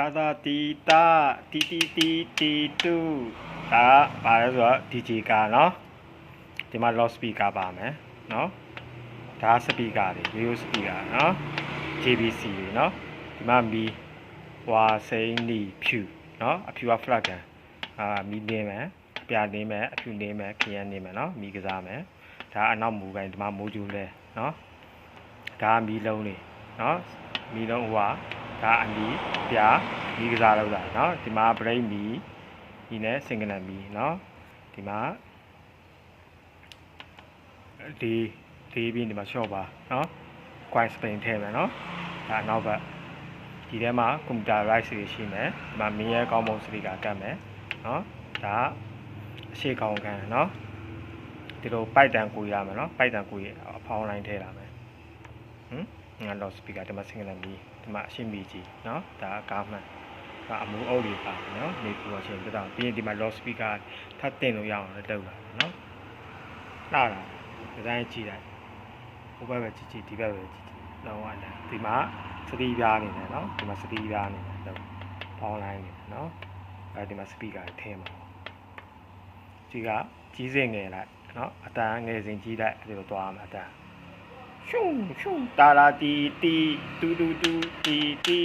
သာသာတီတာတီတီတီတီတူဒါပါလဲဆိုတော့ DJ ကာနော်ဒီမှာ loud speaker ပါမယ်နော်ဒါ speaker တွေ radio speaker နော် JBC တွေနော်ဒီမှာမီဝါစိန်နီဖြူနော်အဖြူက flag ကန်အာမီနေမယ်အပြာနေမယ်အဖြူနေမယ်ခရမ်းနေမယ်နော်မီကစားမယ်ဒါအနောက်မူပိုင်းဒီမှာမိုးကျူလဲနော်ဒါမီလုံးနေနော်မီလုံးဟိုဟာ ဒါအမီပြာမီကစားလောက်တာနော်ဒီမှာ break မီဒီနဲ့ single မီနော်ဒီမှာဒီဒီပြီးဒီမှာ short ပါနော် quiet spring ထည့်မယ်နော်ဒါနောက်ဘက်ဒီထဲမှာ computer right တွေရှိမယ်ဒီမှာ main ရဲ့ကောင်းပုံစရိကကတ်မယ်နော်ဒါအရှိကောင်းခံနော်ဒီလိုပိုက်တန်ကိုရမယ်နော်ပိုက်တန်ကိုရအဖောင်းလိုင်းထည့်လာမယ်ဟမ် ငါ loud speaker ဒီမှာ single မီဒီမှာအရှိမီကြီးနော်ဒါကားမှန်ဒါအမူအုပ်တွေပါနော်နေပူအချင်းပြတော့ပြီးရင်ဒီမှာ loud speaker ထပ်တင်လို့ရအောင်လည်းလုပ်လာတယ်နော်လာတာဒီဇိုင်းကြည့်လိုက်ဟိုဘက်ပဲကြည့်ကြည့်ဒီဘက်ပဲကြည့်ကြည့်လောကလည်းဒီမှာစတီးပြားနေတယ်နော်ဒီမှာစတီးပြားနေတယ်တော့ပေါင်းလိုင်းနေတယ်နော်အဲဒီမှာစပီကာထည့်မှာဒီကကြီးစင်ငယ်လိုက်နော်အတန်းငယ်စဉ်ကြီးလိုက်အဲဒီလိုသွားမှာအတန်း ရှုံရှုံတာလာတီတီတူတူတူတီတီ